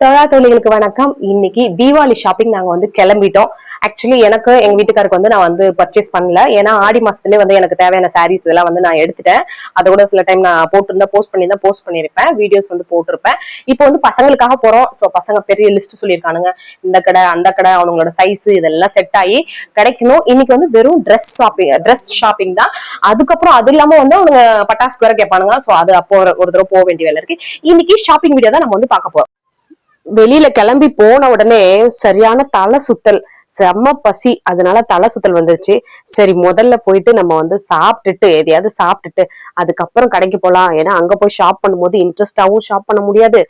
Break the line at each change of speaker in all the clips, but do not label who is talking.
தொழா தொழில்களுக்கு வணக்கம். இன்னைக்கு தீபாவளி ஷாப்பிங் நாங்க வந்து கிளம்பிட்டோம். ஆக்சுவலி எனக்கு எங்க வீட்டுக்காருக்கு வந்து நான் வந்து பர்ச்சேஸ் பண்ணல. ஏன்னா ஆடி மாசத்துலேயே வந்து எனக்கு தேவையான சாரீஸ் இதெல்லாம் வந்து நான் எடுத்துட்டேன். அதை கூட சில டைம் நான் போட்டிருந்தா போஸ்ட் பண்ணியிருந்தா போஸ்ட் பண்ணியிருப்பேன். வீடியோஸ் வந்து போட்டிருப்பேன். இப்போ வந்து பசங்களுக்காக போறோம். ஸோ பசங்க பெரிய லிஸ்ட் சொல்லியிருக்கானுங்க. இந்த கடை அந்த கடை அவங்களோட சைஸ் இதெல்லாம் செட் ஆகி கிடைக்கணும். இன்னைக்கு வந்து வெறும் ட்ரெஸ் ஷாப்பிங் ட்ரெஸ் ஷாப்பிங் தான். அதுக்கப்புறம் அது இல்லாம வந்து அவங்க பட்டாசு வேற கேட்பானுங்க. ஸோ அது அப்போ ஒரு ஒரு தடவை போக வேண்டிய வேலை இருக்கு. இன்னைக்கு ஷாப்பிங் வீடியோ தான் நம்ம வந்து பார்க்க போறோம். வெளியில கிளம்பி போன உடனே சரியான தலை சுத்தல் செம்ம பசி. அதனால தலை சுத்தல் வந்துருச்சு. சரி முதல்ல போயிட்டு நம்ம வந்து சாப்பிட்டுட்டு எதையாவது சாப்பிட்டுட்டு அதுக்கப்புறம் கடைக்கு போகலாம் ஏன்னா அங்க போய் ஷாப் பண்ணும்போது இன்ட்ரெஸ்டாகவும் ஷாப் பண்ண முடியாது.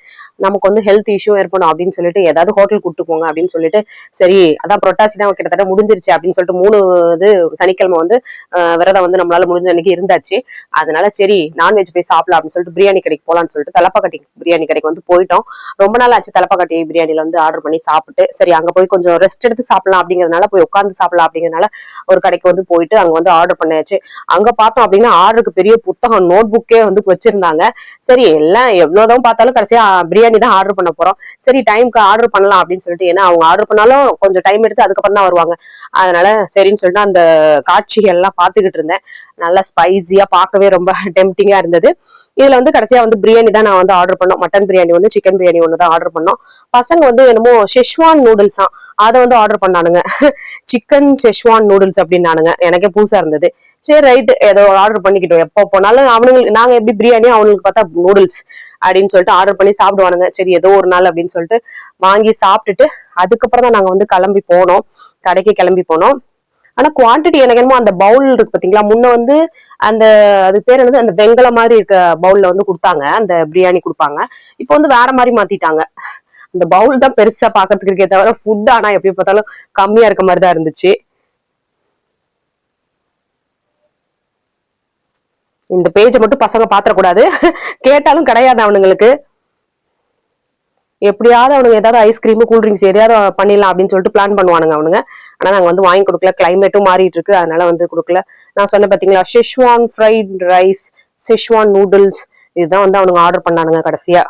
நமக்கு வந்து ஹெல்த் இஷ்யூ ஏற்படும் அப்படின்னு சொல்லிட்டு ஏதாவது ஹோட்டல் கூட்டு போங்க அப்படின்னு சொல்லிட்டு சரி அதான் புரட்டாசி தான் கிட்டத்தட்ட முடிஞ்சிருச்சு அப்படின்னு சொல்லிட்டு மூணு இது சனிக்கிழமை வந்து விரதம் வந்து நம்மளால முடிஞ்ச அன்னைக்கு இருந்தாச்சு. அதனால சரி நான்வெஜ் போய் சாப்பிடலாம் அப்படின்னு சொல்லிட்டு பிரியாணி கடைக்கு போகலான்னு சொல்லிட்டு தலப்பாக்கட்டி பிரியாணி கடைக்கு வந்து போயிட்டோம். ரொம்ப நாள் ஆச்சு தலப்பாக்கட்டி பிரியாணியில வந்து ஆர்டர் பண்ணி சாப்பிட்டு சரி அங்க போய் கொஞ்சம் ரெஸ்ட் எடுத்து சாப்பிடலாம் அப்படிங்கறதுனால போய் உட்காந்து சாப்பிடலாம் அப்படிங்கிறதுனால ஒரு கடைக்கு வந்து போயிட்டு அங்க வந்து ஆர்டர் பண்ணியாச்சு. அங்க பார்த்தோம் அப்படின்னா ஆர்டருக்கு பெரிய புத்தகம் நோட் புக்கே வந்து வச்சிருந்தாங்க. சரி எல்லாம் எவ்வளவுதான் பார்த்தாலும் கடைசியா பிரியாணி தான் ஆர்டர் பண்ண போறோம். சரி டைம்க்கு ஆர்டர் பண்ணலாம் அப்படின்னு சொல்லிட்டு ஏன்னா அவங்க ஆர்டர் பண்ணாலும் கொஞ்சம் டைம் எடுத்து அதுக்கப்புறம் தான் வருவாங்க. அதனால சரின்னு சொல்லிட்டு அந்த காட்சிகள் எல்லாம் பார்த்துக்கிட்டு இருந்தேன். நல்லா ஸ்பைசியா பார்க்கவே ரொம்ப டெம்டிங்கா இருந்தது. இதுல வந்து கடைசியா வந்து பிரியாணி தான் நான் வந்து ஆர்டர் பண்ணோம். மட்டன் பிரியாணி ஒன்று சிக்கன் பிரியாணி ஒன்று தான் ஆர்டர் பண்ணோம். பசங்க வந்து என்னமோ ஷெஷ்வான் நூடுல்ஸா அதை வந்து ஆர்டர் பண்ணானுங்க. சிக்கன் ஷெஷ்வான் நூடுல்ஸ் அப்படின்னானுங்க. எனக்கே புதுசா இருந்தது. சரி ரைட் ஏதோ ஆர்டர் பண்ணிக்கிட்டோம். எப்போ போனாலும் அவனுங்களுக்கு நாங்க எப்படி பிரியாணி அவனுங்களுக்கு பார்த்தா நூடுல்ஸ் அப்படின்னு சொல்லிட்டு ஆர்டர் பண்ணி சாப்பிடுவானுங்க. சரி ஏதோ ஒரு நாள் அப்படின்னு சொல்லிட்டு வாங்கி சாப்பிட்டுட்டு அதுக்கப்புறம் தான் நாங்க வந்து கிளம்பி போனோம். கடைக்கு கிளம்பி போனோம். ஆனா குவான்டிட்டி எனக்கு என்னமோ அந்த பவுல் இருக்கு பாத்தீங்களா முன்ன வந்து அந்த அது பேர் என்னது? அந்த வெங்கல மாதிரி இருக்க பவுல்ல வந்து கொடுத்தாங்க. அந்த பிரியாணி கொடுப்பாங்க. இப்போ வந்து வேற மாதிரி மாத்திட்டாங்க. அந்த பவுல் தான் பெருசா பாக்குறதுக்கு இருக்கே தவிர ஃபுட் ஆனா எப்படி பார்த்தாலும் கம்மியா இருக்க மாதிரி தான் இருந்துச்சு. இந்த பேஜை மட்டும் பசங்க பாத்திரக்கூடாது. கேட்டாலும் கிடையாது அவனுங்களுக்கு. எப்படியாவது அவனுங்க ஏதாவது ஐஸ்கிரீம் கூல்ட்ரிங்க்ஸ் எதையாவது பண்ணிடலாம் அப்படின்னு சொல்லிட்டு பிளான் பண்ணுவானுங்க அவனுங்க. ஆனா நாங்க வந்து வாங்கி கொடுக்கல. கிளைமேட்டும் மாறிட்டு இருக்கு. அதனால வந்து கொடுக்கல. நான் சொன்னேன் பாத்தீங்களா schezwan fried rice schezwan noodles இதுதான் வந்து அவனுங்க ஆர்டர் பண்ணானுங்க கடைசியா.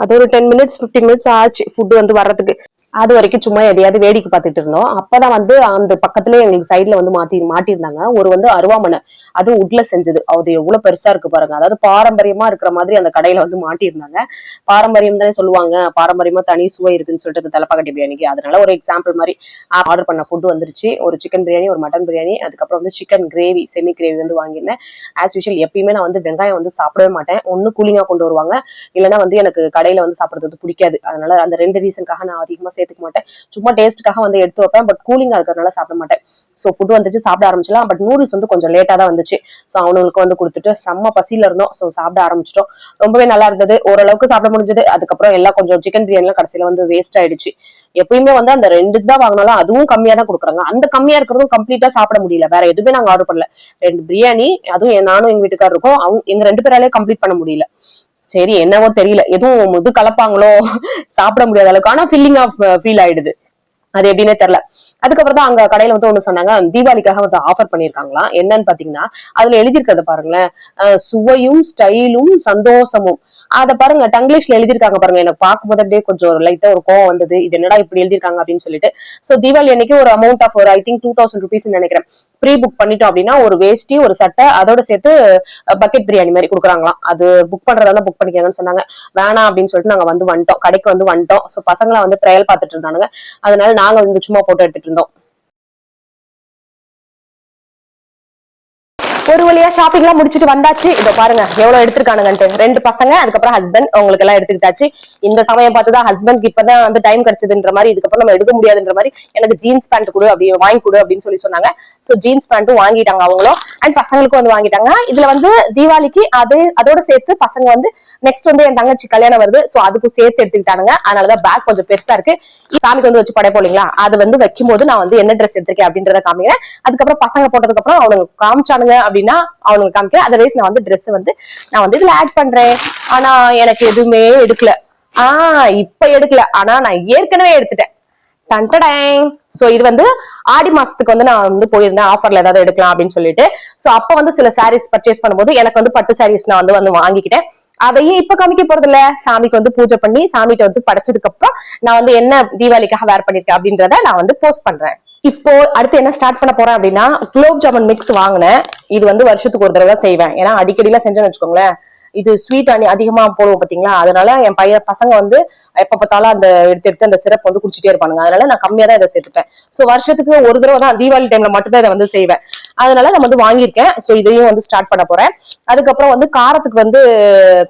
அது ஒரு டென் மினிட்ஸ் 15 மினிட்ஸ் ஆச்சு ஃபுட் வந்து வர்றதுக்கு. அது வரைக்கும் சும்மா எதையாவது வேடிக்கை பார்த்துட்டு இருந்தோம். அப்பதான் வந்து அந்த பக்கத்துல எங்களுக்கு சைட்ல வந்து மாத்தி மாட்டியிருந்தாங்க. ஒரு வந்து அருவாமனை அது உட்ல செஞ்சது. அது எவ்வளவு பெருசா இருக்கு பாருங்க. அதாவது பாரம்பரியமா இருக்கிற மாதிரி அந்த கடையில வந்து மாட்டியிருந்தாங்க. பாரம்பரியம் தானே சொல்லுவாங்க. பாரம்பரியமா தனி சுவை இருக்குன்னு சொல்லிட்டு தலைப்பாக்கட்டி பிரியாணிக்கு. அதனால ஒரு எக்ஸாம்பிள் மாதிரி ஆர்டர் பண்ண ஃபுட் வந்துருச்சு. ஒரு சிக்கன் பிரியாணி ஒரு மட்டன் பிரியாணி அதுக்கப்புறம் வந்து சிக்கன் கிரேவி செமி கிரேவி வந்து வாங்கியிருந்தேன். ஆஸ் யூஷுவல் எப்பயுமே நான் வந்து வெங்காயம் வந்து சாப்பிடவே மாட்டேன். ஒன்னு கூலிங்கா கொண்டு வருவாங்க. இல்லைன்னா வந்து எனக்கு கடையில வந்து சாப்பிடுறது பிடிக்காது. அதனால அந்த ரெண்டு ரீசனுக்காக நான் அதிகமா சேர்த்துக்க மாட்டேன். சும்மா டேஸ்ட்டுக்காக வந்து எடுத்து வைப்பேன். பட் கூலிங்கா இருக்கிறதுனால சாப்பிட மாட்டேன். ஸோ ஃபுட் வந்துச்சு சாப்பிட ஆரம்பிச்சலாம் பட் நூடுல்ஸ் வந்து கொஞ்சம் லேட்டாக தான் வந்துச்சு. ஸோ அவனுங்களுக்கு வந்து கொடுத்துட்டு செம்ம பசியில இருந்தோம். ஸோ சாப்பிட ஆரம்பிச்சிட்டோம். ரொம்பவே நல்லா இருந்தது. ஓரளவுக்கு சாப்பிட முடிஞ்சது. அதுக்கப்புறம் எல்லாம் கொஞ்சம் சிக்கன் பிரியாணிலாம் கடைசியில வந்து வேஸ்ட் ஆயிடுச்சு. எப்பயுமே வந்து அந்த ரெண்டு தான் வாங்கினாலும் அதுவும் கம்மியாக தான் கொடுக்குறாங்க. அந்த கம்மியாக இருக்கிறதும் கம்ப்ளீட்டாக சாப்பிட முடியல. வேற எதுவுமே நாங்கள் ஆர்டர் பண்ணல. ரெண்டு பிரியாணி அதுவும் நானும் எங்கள் வீட்டுக்காரருக்கும் அவங்க எங்கள் ரெண்டு பேராலே கம்ப்ளீட் பண்ண முடியல. சரி என்னவோ தெரியல. எதுவும் இது கலப்பாங்களோ சாப்பிட முடியாத அளவுக்கு. ஆனா ஃபில்லிங் ஆஃப் ஃபீல் ஆயிடுது. அது எப்படின்னே தெரியல. அதுக்கப்புறம் தான் அங்க கடையில வந்து ஒண்ணு சொன்னாங்க தீபாவளிக்காக வந்து ஆஃபர் பண்ணிருக்காங்களா என்னன்னு பாத்தீங்கன்னா அதுல எழுதியிருக்கிறத பாருங்களேன் சுவையும் ஸ்டைலும் சந்தோஷமும். அதை பாருங்க டங்கிலீஷ்ல எழுதியிருக்காங்க பாருங்க எனக்கு பார்க்கும்போது அப்படியே கொஞ்சம் ஒரு லைட்டா ஒரு கோவம் வந்தது. இது என்னடா இப்படி எழுதியிருக்காங்க அப்படின்னு சொல்லிட்டு. சோ தீபாவளி அன்னைக்கு ஒரு அமௌண்ட் ஆஃப் ஒரு I think two thousand rupees நினைக்கிறேன். ப்ரீ புக் பண்ணிட்டோம் அப்படின்னா ஒரு வேஷ்டி ஒரு சட்டை அதோட சேர்த்து பக்கெட் பிரியாணி மாதிரி கொடுக்குறாங்களாம். அது புக் பண்றதா புக் பண்ணிக்கங்கன்னு சொன்னாங்க. வேணாம் அப்படின்னு சொல்லிட்டு நாங்க வந்து வந்துட்டோம். கடைக்கு வந்து வந்துட்டோம். சோ பசங்களை வந்து ட்ரையல் பார்த்துட்டு இருந்தானுங்க. அதனால நாங்க வந்து சும்மா போட்டோ எடுத்துட்டு இருந்தோம். ஒரு வழியா ஷாப்பிங் எல்லாம் முடிச்சுட்டு வந்தாச்சு. இதோ பாருங்க எவ்வளவு எடுத்திருக்கானுங்கன்ட்டு. ரெண்டு பசங்க அதுக்கப்புறம் ஹஸ்பண்ட் அவங்களுக்கு எல்லாம் எடுத்துக்கிட்டாச்சு. இந்த சமயம் பார்த்துதான் ஹஸ்பண்ட்க்கு இப்பதான் வந்து டைம் கிடைச்சதுன்ற மாதிரி இதுக்கப்புறம் நம்ம எடுக்க முடியாதுன்ற மாதிரி எனக்கு ஜீன்ஸ் பேண்ட் கொடு அப்படி வாங்கி கொடு அப்படின்னு சொல்லி சொன்னாங்க. சோ ஜீன்ஸ் பேண்ட்டும் வாங்கிட்டாங்க அவங்களும். அண்ட் பசங்களுக்கும் வந்து வாங்கிட்டாங்க. இதுல வந்து தீபாவளிக்கு அது அதோட சேர்த்து பசங்க வந்து நெக்ஸ்ட் வந்து என் தங்கச்சி கல்யாணம் வருது. சோ அதுக்கும் சேர்த்து எடுத்துக்கிட்டானுங்க. அதனாலதான் பேக் கொஞ்சம் பெருசா இருக்கு. சாமிக்கு வந்து வச்சு படைப்போம் இல்லைங்களா? அது வந்து வைக்கும் போது நான் வந்து என்ன ட்ரெஸ் எடுத்திருக்கேன் அப்படின்றத காமிக்கிறேன். அதுக்கப்புறம் பசங்க போட்டதுக்கு அப்புறம் அவனுங்க காமிச்சானுங்க அப்படின்னா அவனுக்கு காமிக்கிறேன் அதர்வைஸ் நான் வந்து ட்ரெஸ் வந்து நான் வந்து இதுல ஆட் பண்றேன். ஆனா எனக்கு எதுவுமே எடுக்கல. ஆஹ் இப்ப எடுக்கல. ஆனா நான் ஏற்கனவே எடுத்துட்டேன். டன்டடேங் சோ இது வந்து ஆடி மாசத்துக்கு வந்து நான் வந்து போயிருந்தேன். ஆஃபர்ல ஏதாவது எடுக்கலாம் அப்படின்னு சொல்லிட்டு. சோ அப்ப வந்து சில சாரீஸ் பர்ச்சேஸ் பண்ணும்போது எனக்கு வந்து பட்டு சாரீஸ் நான் வந்து வந்து வாங்கிக்கிட்டேன். அதையும் இப்ப காமிக்க போறது இல்ல சாமிக்கு வந்து பூஜை பண்ணி சாமிக்கு வந்து படைச்சதுக்கு அப்புறம் நான் வந்து என்ன தீபாவளிக்காக வேர் பண்ணிருக்கேன் அப்படின்றத நான் வந்து போஸ்ட் பண்றேன். இப்போ அடுத்து என்ன ஸ்டார்ட் பண்ண போறேன் அப்படின்னா குலோப் ஜாமுன் மிக்ஸ் வாங்கினேன். இது வந்து வருஷத்துக்கு ஒரு தடவை செய்வேன். ஏன்னா அடிக்கடிலாம் செஞ்சேன்னு வச்சுக்கோங்களேன். இது ஸ்வீட் அணி அதிகமா போடுவோம் பாத்தீங்களா? அதனால என் பையன் பசங்க வந்து எப்ப பார்த்தாலும் அந்த எடுத்து எடுத்து அந்த சிறப்பு வந்து குடிச்சிட்டே இருப்பானுங்க. அதனால நான் கம்மியா தான் இதை சேர்த்துட்டேன் சோ வருஷத்துக்கு ஒரு தடவை தான் தீபாவளி டைம்ல மட்டும்தான் இதை வந்து செய்வேன். அதனால நான் வந்து வாங்கியிருக்கேன். சோ இதையும் வந்து ஸ்டார்ட் பண்ண போறேன். அதுக்கப்புறம் வந்து காரத்துக்கு வந்து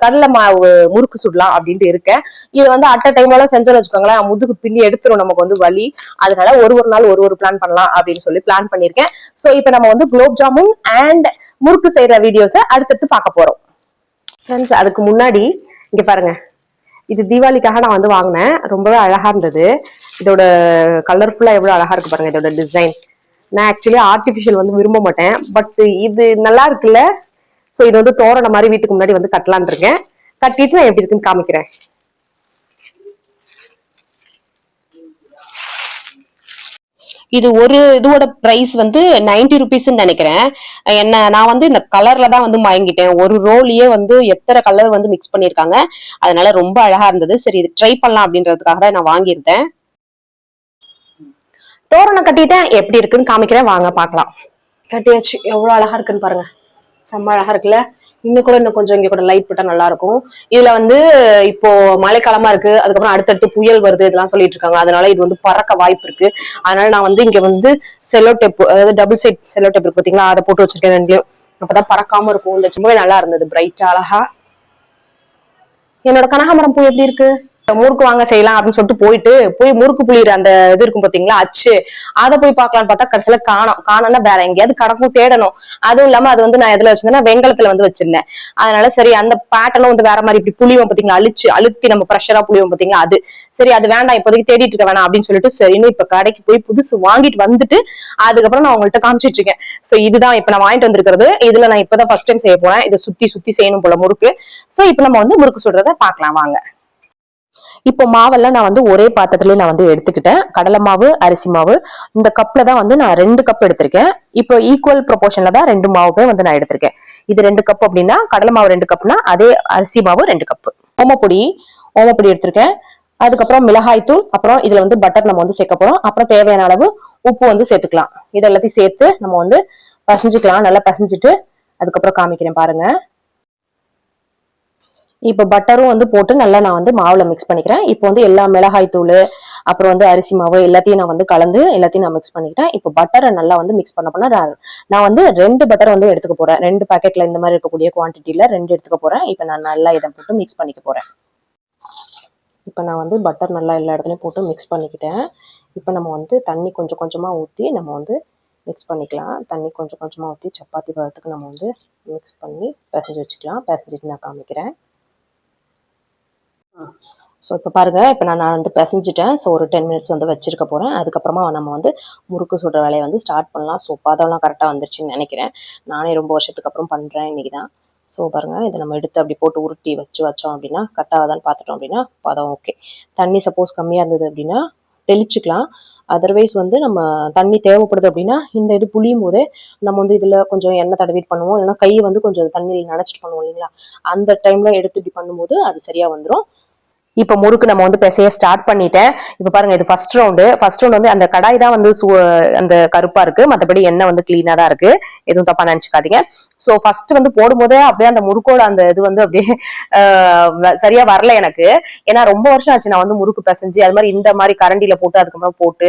கடலை மாவு முறுக்கு சுடலாம் அப்படின்ட்டு இருக்கேன். இது வந்து அட்ட டைம்ல எல்லாம் செஞ்சோம்னு வச்சுக்கோங்களேன் முதுகு பின்னி எடுத்துரும் நமக்கு வந்து வலி. அதனால ஒரு ஒரு நாள் ஒரு ஒரு பிளான் பண்ணலாம் அப்படின்னு சொல்லி பிளான் பண்ணிருக்கேன் சோ இப்போ நம்ம வந்து குலோப் ஜாமுன் அண்ட் முறுக்கு செய்யற வீடியோஸை அடுத்தடுத்து பார்க்க போறோம். ஃப்ரெண்ட்ஸ் அதுக்கு முன்னாடி இங்கே பாருங்க. இது தீபாவளிக்காக நான் வந்து வாங்கினேன். ரொம்பவே அழகாக இருந்தது. இதோட கலர்ஃபுல்லாக எவ்வளோ அழகாக இருக்கு பாருங்க இதோட டிசைன் நான் ஆக்சுவலி ஆர்டிஃபிஷியல் வந்து விரும்ப மாட்டேன். பட் இது நல்லா இருக்குல்ல? ஸோ இது வந்து தோரண மாதிரி வீட்டுக்கு முன்னாடி வந்து கட்டலான் இருக்கேன். கட்டிட்டு நான் எப்படி இருக்குன்னு காமிக்கிறேன். இது ஒரு இதோட பிரைஸ் வந்து நைன்டி ருபீஸ்ன்னு நினைக்கிறேன். என்ன நான் வந்து இந்த கலர்ல தான் வந்து வாங்கிட்டேன் ஒரு ரோலையே வந்து எத்தனை கலர் வந்து மிக்ஸ் பண்ணியிருக்காங்க அதனால ரொம்ப அழகா இருந்தது. சரி இது ட்ரை பண்ணலாம் அப்படின்றதுக்காக தான் நான் வாங்கியிருந்தேன். தோரணம் கட்டிட்டேன். எப்படி இருக்குன்னு காமிக்கிறேன். வாங்க பார்க்கலாம். கட்டியாச்சு. எவ்வளோ அழகா இருக்குன்னு பாருங்க. செம்ம அழகா இருக்குல்ல? இன்னும் கூட இன்னும் கொஞ்சம் இங்க கூட லைட் போட்டா நல்லா இருக்கும் இதுல வந்து இப்போ மழைக்காலமா இருக்கு. அதுக்கப்புறம் அடுத்தடுத்து புயல் வருது இதெல்லாம் சொல்லிட்டு இருக்காங்க. அதனால இது வந்து பறக்க வாய்ப்பு இருக்கு. அதனால நான் வந்து இங்க வந்து செல்லோ டெப் அதாவது டபுள் சைட் செல்லோ டெப் இருக்கு பாத்தீங்களா? அதை போட்டு வச்சிருக்கேன் ரெண்டுலயும். அப்பதான் பறக்காம இருக்கும். இந்த சும்மாவே நல்லா இருந்தது பிரைட்டா அழகா. என்னோட கனகாமரம் பூ எப்படி இருக்கு? முறுக்கு வாங்க செய்யலாம் அப்படின்னு சொல்லிட்டு போயிட்டு போய் முறுக்கு புளியிற அந்த இது இருக்கும் பாத்தீங்களா அச்சு அதை போய் பார்க்கலாம்னு பார்த்தா கடைசியில காணும். காணோம்னா வேற எங்கேயாவது கடக்கும் தேடணும். அதுவும் இல்லாம அது வந்து நான் எதுல வச்சிருந்தேன்னா வெங்கலத்துல வந்து வச்சிருந்தேன். அதனால சரி அந்த பேட்டர்னும் வந்து வேற மாதிரி இப்படி புளியும் பாத்தீங்களா அழிச்சு அழுத்தி நம்ம ப்ரெஷரா புளியும் பாத்தீங்களா அது. சரி அது வேண்டாம் இப்போதைக்கு தேடிட்டு இருக்க வேணாம் அப்படின்னு சொல்லிட்டு சரின்னு இப்ப கடைக்கு போய் புதுசு வாங்கிட்டு வந்துட்டு அதுக்கப்புறம் நான் உங்கள்ட்ட காமிச்சிட்டு இருக்கேன். சோ இதுதான் இப்ப நான் வாங்கிட்டு வந்திருக்கிறது. இதுல நான் இப்பதான் ஃபர்ஸ்ட் டைம் செய்ய போறேன். இதை சுத்தி சுத்தி செய்யணும் போல முறுக்கு. சோ இப்ப நம்ம வந்து முறுக்கு சொல்றத பார்க்கலாம் வாங்க. இப்போ மாவெல்லாம் நான் வந்து ஒரே பாத்திரத்துல நான் வந்து எடுத்துக்கிட்டேன். கடலை மாவு அரிசி மாவு. இந்த கப்ல தான் வந்து நான் ரெண்டு கப் எடுத்திருக்கேன். இப்போ ஈக்குவல் ப்ரொபோஷன்ல தான் ரெண்டு மாவுமே வந்து நான் எடுத்திருக்கேன். இது ரெண்டு கப் அப்படின்னா கடலை மாவு ரெண்டு கப்னா அதே அரிசி மாவு ரெண்டு கப் ஓமப்பொடி ஓமப்பொடி எடுத்திருக்கேன். அதுக்கப்புறம் மிளகாய் தூள் அப்புறம் இதுல வந்து பட்டர் நம்ம வந்து சேர்க்க போறோம். அப்புறம் தேவையான அளவு உப்பு வந்து சேர்த்துக்கலாம். இது எல்லாத்தையும் சேர்த்து நம்ம வந்து பசஞ்சுக்கலாம். நல்லா பசஞ்சிட்டு அதுக்கப்புறம் காமிக்கிறேன் பாருங்க. இப்போ பட்டரும் வந்து போட்டு நல்லா நான் வந்து மாவுல மிக்ஸ் பண்ணிக்கிறேன். இப்போ வந்து எல்லா மிளகாய் தூள் அப்புறம் வந்து அரிசி மாவு எல்லாத்தையும் நான் வந்து கலந்து எல்லாத்தையும் நான் மிக்ஸ் பண்ணிக்கிட்டேன். இப்போ பட்டரை நல்லா வந்து மிக்ஸ் பண்ண போனா நான் நான் வந்து ரெண்டு பட்டர் வந்து எடுத்துக்க போறேன். ரெண்டு பேக்கெட்டில் இந்த மாதிரி இருக்கக்கூடிய குவான்டிட்டியில ரெண்டு எடுத்துக்க போறேன். இப்போ நான் நல்லா இதை போட்டு மிக்ஸ் பண்ணிக்க போறேன். இப்போ நான் வந்து பட்டர் நல்லா எல்லா இடத்துலையும் போட்டு மிக்ஸ் பண்ணிக்கிட்டேன். இப்போ நம்ம வந்து தண்ணி கொஞ்சம் கொஞ்சமாக ஊற்றி நம்ம வந்து மிக்ஸ் பண்ணிக்கலாம். தண்ணி கொஞ்சம் கொஞ்சமாக ஊற்றி சப்பாத்தி பதத்துக்கு நம்ம வந்து மிக்ஸ் பண்ணி பிசைஞ்சு வச்சுக்கலாம். பிசைஞ்சிட்டு நான் காமிக்கிறேன். ஸோ இப்போ பாருங்க இப்போ நான் நான் வந்து பிசைஞ்சிட்டேன். ஸோ ஒரு டென் மினிட்ஸ் வந்து வச்சிருக்க போகிறேன் அதுக்கப்புறமா நம்ம வந்து முறுக்கு சுடுற வேலையை வந்து ஸ்டார்ட் பண்ணலாம். ஸோ பதம்லாம் கரெக்டாக வந்துருச்சுன்னு நினைக்கிறேன். நானே ரொம்ப வருஷத்துக்கு அப்புறம் பண்ணுறேன் இன்றைக்கி தான் ஸோ பாருங்க இதை நம்ம எடுத்து அப்படி போட்டு உருட்டி வச்சு வச்சோம் அப்படின்னா கரெக்டாக பார்த்துட்டோம் அப்படின்னா பதம் ஓகே தண்ணி சப்போஸ் கம்மியாக இருந்தது அப்படின்னா தெளிச்சுக்கலாம். அதர்வைஸ் வந்து நம்ம தண்ணி தேவைப்படுது அப்படின்னா இந்த இது புளியும் போதே நம்ம வந்து இதில் கொஞ்சம் எண்ணெய் தடவிட்டு பண்ணுவோம். இல்லைன்னா கையை வந்து கொஞ்சம் தண்ணியில் நினச்சிட்டு பண்ணுவோம் இல்லைங்களா? அந்த டைமில் எடுத்து இப்படி பண்ணும்போது அது சரியாக வந்துடும் இப்போ முறுக்கு நம்ம வந்து பிசைய ஸ்டார்ட் பண்ணிட்டேன். இப்போ பாருங்க இது ஃபர்ஸ்ட் ரவுண்டு ஃபர்ஸ்ட் ரவுண்ட் வந்து அந்த கடாய் தான் வந்து அந்த கருப்பா இருக்கு. மற்றபடி எண்ணெய் வந்து கிளீனா தான் இருக்கு. எதுவும் தப்பா நினைச்சுக்காதீங்க. ஸோ ஃபர்ஸ்ட் வந்து போடும்போதே அப்படியே அந்த முறுக்கோட அந்த இது வந்து அப்படியே வ- சரியா வரல எனக்கு. ஏன்னா ரொம்ப வருஷம் ஆச்சு நான் வந்து முறுக்கு பிசைஞ்சு அது மாதிரி இந்த மாதிரி கரண்டியில போட்டு அதுக்கப்புறம் போட்டு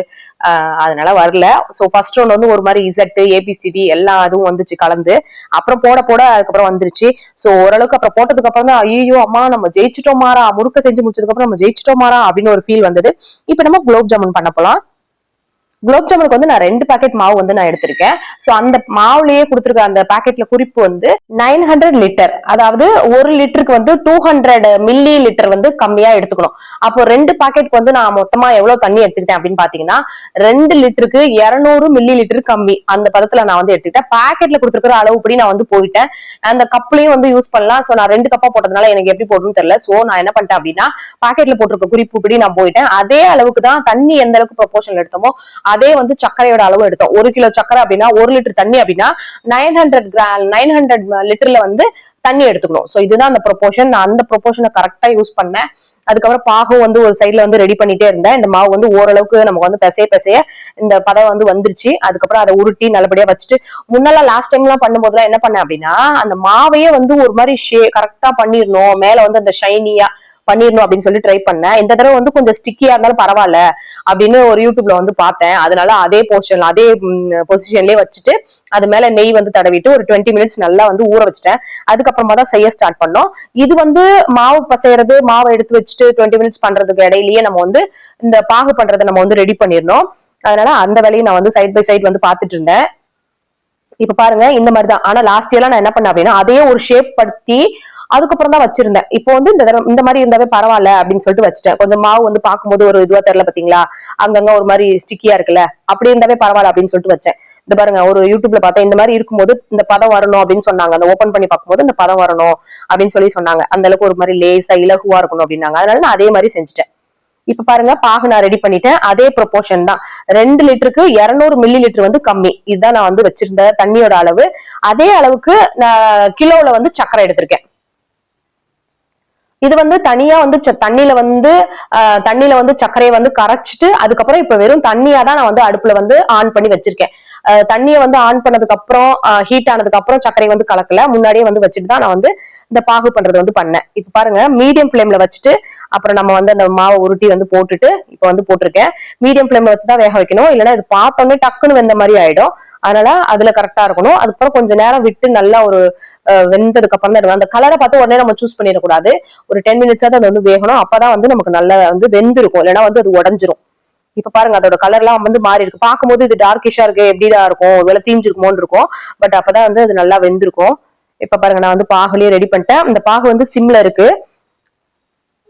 அதனால வரல. ஸோ ஃபர்ஸ்ட் ரவுண்ட் வந்து ஒரு மாதிரி இசட் ஏபிசிடி எல்லா இதுவும் வந்துச்சு கலந்து. அப்புறம் போட போட அதுக்கப்புறம் வந்துருச்சு. ஸோ ஓரளவுக்கு அப்புறம் போட்டதுக்கு அப்புறம் தான் ஐயோ அம்மா நம்ம ஜெயிச்சிட்டோம் மாறா முறுக்க செஞ்சு முடிச்சதுக்கு அப்புறம் நம்ம ஜெயிச்சிட்டோமாரா அப்படின்னு ஒரு ஃபீல் வந்தது. இப்போ நம்ம குலோப் ஜாமுன் பண்ண போலாம். குலோப் ஜாமுனுக்கு வந்து நான் ரெண்டு பாக்கெட் மாவு வந்து நான் எடுத்திருக்கேன். சோ அந்த மாவுலயே கொடுத்துருக்க அந்த பாக்கெட்ல குறிப்பு வந்து நைன் ஹண்ட்ரட் லிட்டர் அதாவது ஒரு லிட்டருக்கு வந்து டூ ஹண்ட்ரட் மில்லி லிட்டர் வந்து கம்மியா எடுத்துக்கணும். அப்போ ரெண்டு பாக்கெட்க்கு வந்து நான் மொத்தமா எவ்வளவு தண்ணி எடுத்துக்கிட்டேன் அப்படின்னு பாத்தீங்கன்னா ரெண்டு லிட்டருக்கு இருநூறு மில்லி லிட்டர் கம்மி அந்த பதத்துல நான் வந்து எடுத்துக்கிட்டேன். பாக்கெட்ல கொடுத்துருக்கிற அளவுப்படி நான் வந்து போயிட்டேன். அந்த கப்லயும் வந்து யூஸ் பண்ணலாம். சோ நான் ரெண்டு கப்பா போட்டதுனால எனக்கு எப்படி போடணும்னு தெரியல. சோ நான் என்ன பண்ணிட்டேன் அப்படின்னா பாக்கெட்ல போட்டிருக்க குறிப்பு படி நான் போயிட்டேன். அதே அளவுக்கு தான் தண்ணி எந்த அளவுக்கு ப்ரொபோஷன் எடுத்தோமோ அதே வந்து சர்க்கரையோட அளவு எடுத்தோம். ஒரு கிலோ சர்க்கரை அப்படின்னா ஒரு லிட்டர் தண்ணி அப்படின்னா nine hundred gram nine hundred லிட்டர்ல வந்து தண்ணி எடுத்துக்கணும். ஸோ இதுதான் அந்த ப்ரொபோஷன் நான் அந்த ப்ரொபோஷனை கரெக்டா யூஸ் பண்ணேன். அதுக்கப்புறம் பாகம் வந்து ஒரு சைட்ல வந்து ரெடி பண்ணிட்டே இருந்தேன். இந்த மாவு வந்து ஓரளவுக்கு நமக்கு வந்து பெசைய பெசைய இந்த பதம் வந்து வந்துருச்சு. அதுக்கப்புறம் அதை உருட்டி நல்லபடியா வச்சுட்டு முன்னெல்லாம் லாஸ்ட் டைம் எல்லாம் பண்ணும்போதுலாம் என்ன பண்ணேன் அப்படின்னா அந்த மாவையே வந்து ஒரு மாதிரி ஷே கரெக்டா பண்ணிடணும். மேல வந்து அந்த ஷைனியா பண்ணிடணும் அப்படின்னு சொல்லி ட்ரை பண்ணேன். இந்த தடவை வந்து கொஞ்சம் ஸ்டிக்கியா இருந்தாலும் பரவாயில்ல அப்படின்னு ஒரு யூடியூப்ல வந்து பார்த்தேன். அதனால அதே போர்ஷன் அதே பொசிஷன்லயே வச்சுட்டு அது மேல நெய் வந்து தடவிட்டு ஒரு டுவெண்ட்டி மினிட்ஸ் நல்லா வந்து ஊற வச்சுட்டேன். அதுக்கப்புறமா தான் செய்ய ஸ்டார்ட் பண்ணோம். இது வந்து மாவு பசையறது மாவை எடுத்து வச்சுட்டு டுவெண்ட்டி மினிட்ஸ் பண்றதுக்கு இடையிலேயே நம்ம வந்து இந்த பாகு பண்றதை நம்ம வந்து ரெடி பண்ணிடணும் அதனால அந்த வேலையை நான் வந்து சைட் பை சைட் வந்து பாத்துட்டு இருந்தேன். இப்ப பாருங்க இந்த மாதிரி தான். ஆனா லாஸ்ட் இயர்லாம் நான் என்ன பண்ணேன் அப்படின்னா அதே ஒரு ஷேப் படுத்தி அதுக்கப்புறம் தான் வச்சிருந்தேன். இப்போ வந்து இந்த இந்த மாதிரி இருந்தாவே பரவாயில்ல அப்படின்னு சொல்லிட்டு வச்சுட்டேன். கொஞ்சம் மாவு வந்து பார்க்கும்போது ஒரு இதுவா தெரியல பாத்தீங்களா? அங்கங்க ஒரு மாதிரி ஸ்டிக்கியா இருக்குல்ல? அப்படி இருந்தாவே பரவாயில்ல அப்படின்னு சொல்லிட்டு வச்சேன். இந்த பாருங்க ஒரு யூடியூப்ல பார்த்தேன் இந்த மாதிரி இருக்கும்போது இந்த பதம் வரணும் அப்படின்னு சொன்னாங்க. அந்த ஓபன் பண்ணி பார்க்கும்போது இந்த பதம் வரணும் அப்படின்னு சொல்லி சொன்னாங்க. அந்த அளவுக்கு ஒரு மாதிரி லேசா இலகுவா இருக்கணும் அப்படின்னாங்க. அதனால நான் அதே மாதிரி செஞ்சுட்டேன். இப்ப பாருங்க பாகு நான் ரெடி பண்ணிட்டேன். அதே ப்ரொபோர்ஷன் தான். ரெண்டு லிட்டருக்கு இருநூறு மில்லி லிட்டர் வந்து கம்மி. இதுதான் நான் வந்து வச்சிருந்த தண்ணியோட அளவு. அதே அளவுக்கு நான் கிலோல வந்து சக்கரை எடுத்திருக்கேன். இது வந்து தனியா வந்து ச- தண்ணியில வந்து தண்ணியில வந்து சர்க்கரையை வந்து கரைச்சிட்டு அதுக்கப்புறம் இப்ப வெறும் தண்ணியா தான் நான் வந்து அடுப்புல வந்து ஆன் பண்ணி வச்சிருக்கேன். தண்ணியை வந்து ஆன் பண்ணதுக்கு அப்புறம் ஹீட் ஆனதுக்கு அப்புறம் சர்க்கரை வந்து கலக்கல. முன்னாடியே வந்து வச்சுட்டு தான் நான் வந்து இந்த பாகு பண்றது வந்து பண்ணேன். இப்ப பாருங்க மீடியம் ஃபிளேம்ல வச்சுட்டு அப்புறம் நம்ம வந்து அந்த மாவை உருட்டி வந்து போட்டுட்டு இப்ப வந்து போட்டிருக்கேன். மீடியம் ஃபிளேம்ல வச்சு தான் வேக வைக்கணும். இல்லைன்னா இது பார்த்தோன்னே டக்குன்னு வெந்த மாதிரி ஆயிடும். அதனால அதுல கரெக்டா இருக்கணும். அதுக்கப்புறம் கொஞ்ச நேரம் விட்டு நல்லா ஒரு வெந்ததுக்கு அப்புறம் தான் அந்த கலரை பார்த்து உடனே நம்ம சூஸ் பண்ணிடக்கூடாது. ஒரு டென் மினிட்ஸாவது அது வந்து வேகணும். அப்பதான் வந்து நமக்கு நல்லா வந்து வெந்திருக்கும். இல்லைன்னா வந்து அது உடஞ்சிரும். இப்ப பாருங்க அதோட கலர் எல்லாம் வந்து மாறி இருக்கு. பார்க்கும்போது இது டார்க்கிஷா இருக்கு எப்படிடா இருக்கும்? ஒருவேளை தீஞ்சிருக்குமோன்னு இருக்கும். பட் அப்பதான் வந்து அது நல்லா வெந்திருக்கும். இப்ப பாருங்க நான் வந்து பாகுலயே ரெடி பண்ணிட்டேன். இந்த பாகு வந்து சிம்ல இருக்கு.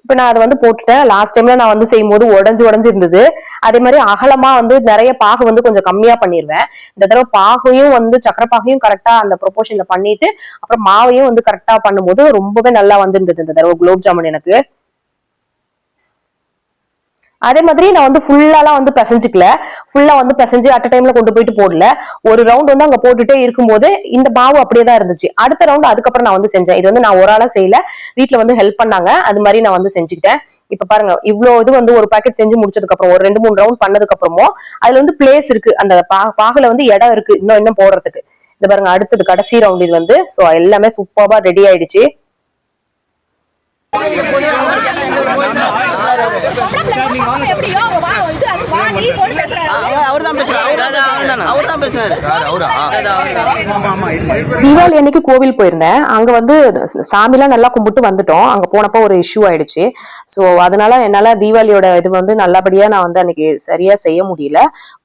இப்ப நான் அதை வந்து போட்டுட்டேன். லாஸ்ட் டைம்ல நான் வந்து செய்யும்போது உடஞ்சு உடஞ்சு இருந்தது. அதே மாதிரி அகலமா வந்து நிறைய பாகு வந்து கொஞ்சம் கம்மியா பண்ணிடுவேன் இந்த தடவை பாகையும் வந்து சக்கரை பாகையும் கரெக்டா அந்த ப்ரொபோஷன்ல பண்ணிட்டு அப்புறம் மாவையும் வந்து கரெக்டா பண்ணும்போது ரொம்பவே நல்லா வந்திருந்தது இந்த தடவை. குலோப் ஜாமுன் எனக்கு. அதே மாதிரி நான் வந்து ஃபுல்லாலாம் வந்து பிசைஞ்சிக்கல. ஃபுல்லா வந்து பிசைஞ்சு அட் டைம்ல கொண்டு போயிட்டு போடல. ஒரு ரவுண்ட் வந்து அங்க போட்டுட்டே இருக்கும்போது இந்த மாவு அப்படியே தான் இருந்துச்சு. அடுத்த ரவுண்ட் அதுக்கப்புறம் நான் வந்து செஞ்சேன். இது வந்து நான் ஒரு ஆளா செய்யல. வீட்டுல வந்து ஹெல்ப் பண்ணாங்க. அது மாதிரி நான் வந்து செஞ்சுக்கிட்டேன். இப்ப பாருங்க இவ்வளவு இது வந்து ஒரு பாக்கெட் செஞ்சு முடிச்சதுக்கு அப்புறம் ஒரு ரெண்டு மூணு ரவுண்ட் பண்ணதுக்கு அப்புறமும் அதுல வந்து பிளேஸ் இருக்கு. அந்த பாகல வந்து இடம் இருக்கு. இன்னும் இன்னும் போடுறதுக்கு. இது பாருங்க அடுத்தது கடைசி ரவுண்ட் இது வந்து. சோ எல்லாமே சூப்பரா ரெடி ஆயிடுச்சு.
எப்படியோ வா இது அது வா நீ
அவர் தான் பேசுறாரு. அவர் தான் பேசுறாரு.
தீபாவளி அன்னைக்கு கோவில் போயிருந்தேன். அங்க வந்து சாமிலாம் நல்லா கும்பிட்டு வந்துட்டோம். அங்க போனப்போ ஒரு இஷ்யூ ஆயிடுச்சு. சோ அதனால என்னால தீபாவளியோட இது வந்து நல்லபடியா நான் வந்து அன்னைக்கு சரியா செய்ய முடியல.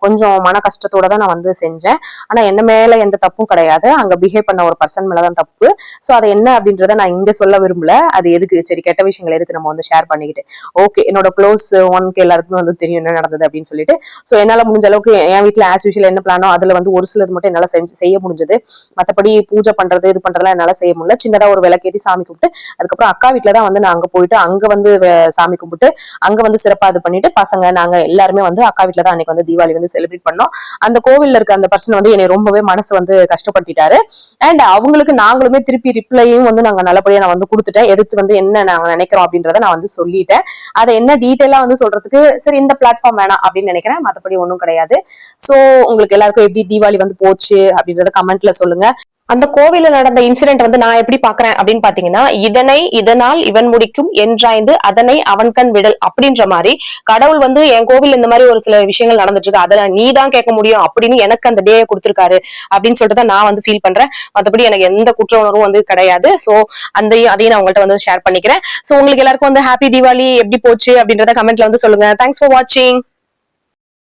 கொஞ்சம் மன கஷ்டத்தோட தான் நான் வந்து செஞ்சேன். ஆனா என்ன மேல எந்த தப்பும் கிடையாது. அங்க பிஹேவ் பண்ண ஒரு பர்சன் மேலதான் தப்பு. சோ அது என்ன அப்படின்றத நான் இங்க சொல்ல விரும்பல. அது எதுக்கு? சரி கெட்ட விஷயங்கள் எதுக்கு நம்ம வந்து ஷேர் பண்ணிக்கிட்டு? ஓகே என்னோட க்ளோஸ் ஒன்க்கு எல்லாருக்குமே வந்து தெரியும் என்ன நடந்தது அப்படின்னு சொல்லிட்டு. சோ என்னால முடிஞ்ச அளவுக்கு என் வீட்ல ஆஸ் யூஷுவல் என்ன பிளானோ அதுல வந்து ஒரு சிலது மட்டும் என்னால செஞ்சு செய்ய முடிஞ்சது. மத்தபடி பூஜை பண்றது இது பண்றதெல்லாம் என்னால செய்ய முடியல. சின்னதா ஒரு விளக்கேத்தி சாமி கும்பிட்டு அதுக்கப்புறம் அக்கா வீட்ல தான் வந்து நான் அங்க போயிட்டு அங்க வந்து சாமி கும்பிட்டு அங்க வந்து சிறப்பா இது பண்ணிட்டு பசங்க நாங்க எல்லாருமே வந்து அக்கா வீட்டுல தான் அன்னைக்கு வந்து தீபாவளி வந்து செலிப்ரேட் பண்ணோம். அந்த கோவில்ல இருக்க அந்த பர்சன் வந்து என்னை ரொம்பவே மனசு வந்து கஷ்டப்படுத்திட்டாரு. அண்ட் அவங்களுக்கு நாங்களுமே திருப்பி ரிப்ளையும் வந்து நாங்க நல்லபடியா நான் வந்து கொடுத்துட்டேன். எதிர்த்து வந்து என்ன நாங்க நினைக்கிறோம் அப்படின்றத நான் வந்து சொல்லிட்டேன். அதை என்ன டீட்டெயிலா வந்து சொல்றதுக்கு சரி இந்த பிளாட்ஃபார்ம் வேணாம் அப்படின்னு நினைக்கிறேன். மத்தபடி ஒன்றும் கிடையாது. ஸோ உங்களுக்கு எல்லாருக்கும் எப்படி தீபாவளி வந்து போச்சு அப்படின்றத கமெண்ட்ல சொல்லுங்க. அந்த கோவில நடந்த இன்சிடென்ட் வந்து நான் எப்படி பாக்குறேன் அப்படின்னு பாத்தீங்கன்னா இதனை இதனால் இவன் முடிக்கும் என்றாய்ந்து அதனை அவன் கண் விடல் அப்படின்ற மாதிரி கடவுள் வந்து என் கோவில் இந்த மாதிரி ஒரு சில விஷயங்கள் நடந்துட்டு இருக்கு. அதை நீ தான் கேட்க முடியும் அப்படின்னு எனக்கு அந்த டே கொடுத்துருக்காரு அப்படின்னு சொல்லிட்டு தான் நான் வந்து ஃபீல் பண்றேன். மத்தபடி எனக்கு எந்த குற்ற உணர்வும் வந்து கிடையாது. சோ அந்த அதையும் நான் உங்கள்கிட்ட வந்து ஷேர் பண்ணிக்கிறேன். சோ உங்களுக்கு எல்லாருக்கும் வந்து ஹாப்பி தீபாவளி எப்படி போச்சு அப்படின்றத கமெண்ட்ல வந்து சொல்லுங்க. தேங்க்ஸ் ஃபார் வாட்சிங்